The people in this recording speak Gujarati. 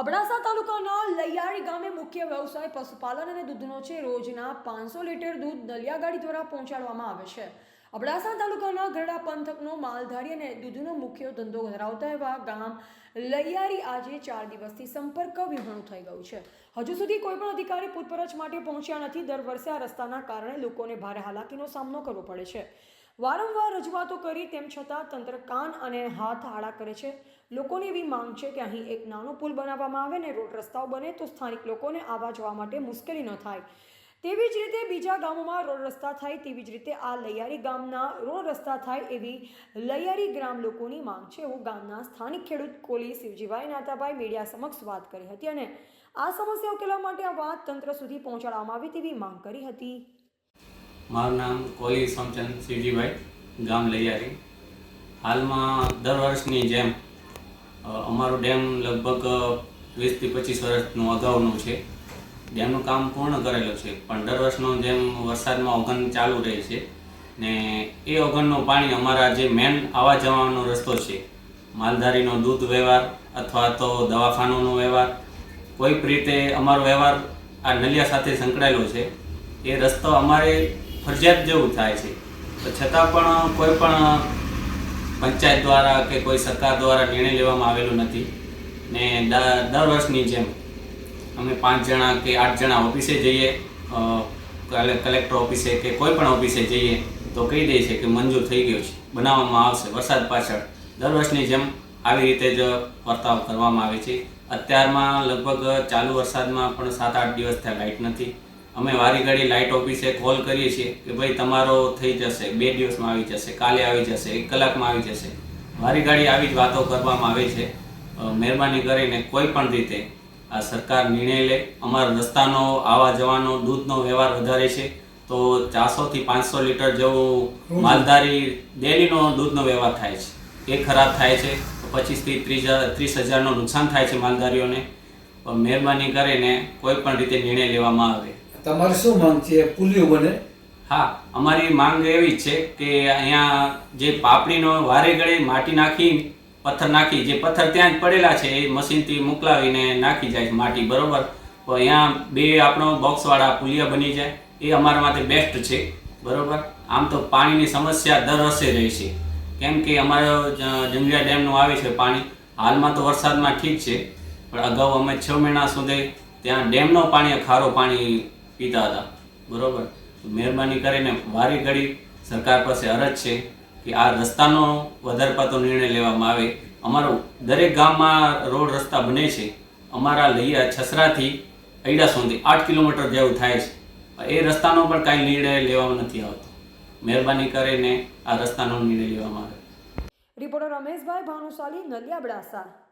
અબડાસા તાલુકાના લૈયાળી ગામે મુખ્ય વ્યવસાય પશુપાલન અને દૂધનો છે. રોજના પાંચસો લીટર દૂધ નલિયા ગાડી દ્વારા પહોંચાડવામાં આવે છે. અબડાસા તાલુકાના ગરડા પંથકનો માલધારી અને દૂધનો મુખ્ય ધંધો ધરાવતા એવા ગામ લૈયારી આજે ચાર દિવસથી સંપર્ક વિહોણું થઈ ગયું છે. હજુ સુધી કોઈ પણ અધિકારી પૂછપરછ માટે પહોંચ્યા નથી. દર વર્ષે આ રસ્તાના કારણે લોકોને ભારે હાલાકીનો સામનો કરવો પડે છે. વારંવાર રજૂઆતો કરી, તેમ છતાં તંત્ર કાન અને હાથ આડા કરે છે. લોકોની એવી માંગ છે કે અહીં એક નાનો પુલ બનાવવામાં આવે ને રોડ રસ્તાઓ બને તો સ્થાનિક લોકોને આવવા જવા માટે મુશ્કેલી ન થાય. તેવી જ રીતે બીજા ગામોમાં રોડ રસ્તા થાય તેવી જ રીતે આ લૈયારી ગામના રોડ રસ્તા થાય એવી લૈયારી ગ્રામ લોકોની માંગ છે. એવું ગામના સ્થાનિક ખેડૂત કોલી શિવજીભાઈ નાતાભાઈ મીડિયા સમક્ષ વાત કરી હતી અને આ સમસ્યા ઉકેલવા માટે આ વાત તંત્ર સુધી પહોંચાડવામાં આવે તેવી માંગ કરી હતી. મારું નામ કોલી સોમચંદ શિવજીભાઈ ગામ લૈયારી. હાલમાં દર વર્ષની જેમ અમારું ડેમ લગભગ વીસથી પચીસ વર્ષનું અગાઉનું છે. ડેમનું કામ પૂર્ણ કરેલું છે, પણ દર વર્ષનો જેમ વરસાદમાં ઓગન ચાલુ રહે છે ને એ ઓગનનું પાણી અમારા જે મેન આવવા જવાનો રસ્તો છે, માલધારીનો દૂધ વ્યવહાર અથવા તો દવાખાનાનો વ્યવહાર, કોઈક રીતે અમારો વ્યવહાર આ નલિયા સાથે સંકળાયેલો છે. એ રસ્તો અમારે ફરજિયાત જેવું થાય છે. તો છતાં પણ કોઈ પણ પંચાયત દ્વારા કે કોઈ સરકાર દ્વારા નિર્ણય લેવામાં આવેલો નથી. ને દર વર્ષની જેમ અમે પાંચ જણા કે આઠ જણા ઓફિસે જઈએ કલેક્ટર ઓફિસે કે કોઈ પણ ઓફિસે જઈએ તો કહી દે છે કે મંજૂર થઈ ગયો છે. બનાવવામાં આવશે વરસાદ પાછળ. દર વર્ષની જેમ આવી રીતે જ વર્તાવ કરવામાં આવે છે. અત્યારમાં લગભગ ચાલુ વરસાદમાં પણ સાત આઠ દિવસ થયા લાઇટ નથી. અમે વારી ઘડી લાઇટ ઓફિસે કોલ કરીએ છીએ કે ભાઈ તમારો થઈ જશે બે દિવસમાં આવી જશે કાલે આવી જશે એક કલાકમાં આવી જશે. વારી ઘડી આવી જ વાતો કરવામાં આવે છે. મહેરબાની કરીને કોઈ પણ રીતે આ સરકાર નિર્ણય લે. અમારા રસ્તાનો આવવા જવાનો દૂધનો વ્યવહાર વધારે છે. તો ચારસોથી પાંચસો લીટર જેવું માલધારી ડેલીનો દૂધનો વ્યવહાર થાય છે. એ ખરાબ થાય છે. તો પચીસથી ત્રીસ ત્રીસ હજારનું નુકસાન થાય છે માલધારીઓને. પણ મહેરબાની કરીને કોઈ પણ રીતે નિર્ણય લેવામાં આવે. તમારે શું માંગ છે? પુલિયો બને હા, અમારી માંગ એવી છે કે અહીંયા જે પાપડીનો વારે ગળે માટી નાખી, પથ્થર નાખી, જે પથ્થર ત્યાં જ પડેલા છે, એ મશીનથી મોકલાવીને નાખી જાય માટી, બરોબર? તો અહીંયા બે આપણો બોક્સવાળા પુલિયા બની જાય. એ અમારા માટે બેસ્ટ છે, બરોબર? આમ તો પાણીની સમસ્યા દર વર્ષે રહે છે. કેમ કે અમારો જંગલિયા ડેમનું આવે છે પાણી. હાલમાં તો વરસાદમાં ઠીક છે, પણ અગાઉ અમે છ મહિના સુધી ત્યાં ડેમનો પાણી ખારો પાણી પીતા હતા. બરોબર? મહેરબાની કરીને મારી ઘડી સરકાર પાસે અરજ છે કે આ રસ્તાનો વધારે પડતો નિર્ણય લેવામાં આવે. અમારો દરેક ગામમાં રોડ રસ્તા બને છે. અમારા લૈયા છસરાથી અઈડા સુધી આઠ કિલોમીટર જેવું થાય છે. એ રસ્તાનો પણ કાંઈ નિર્ણય લેવામાં નથી આવતો. મહેરબાની કરીને આ રસ્તાનો નિર્ણય લેવામાં આવે. રિપોર્ટર રમેશભાઈ ભાનુશાલી, નલિયા અબડાસા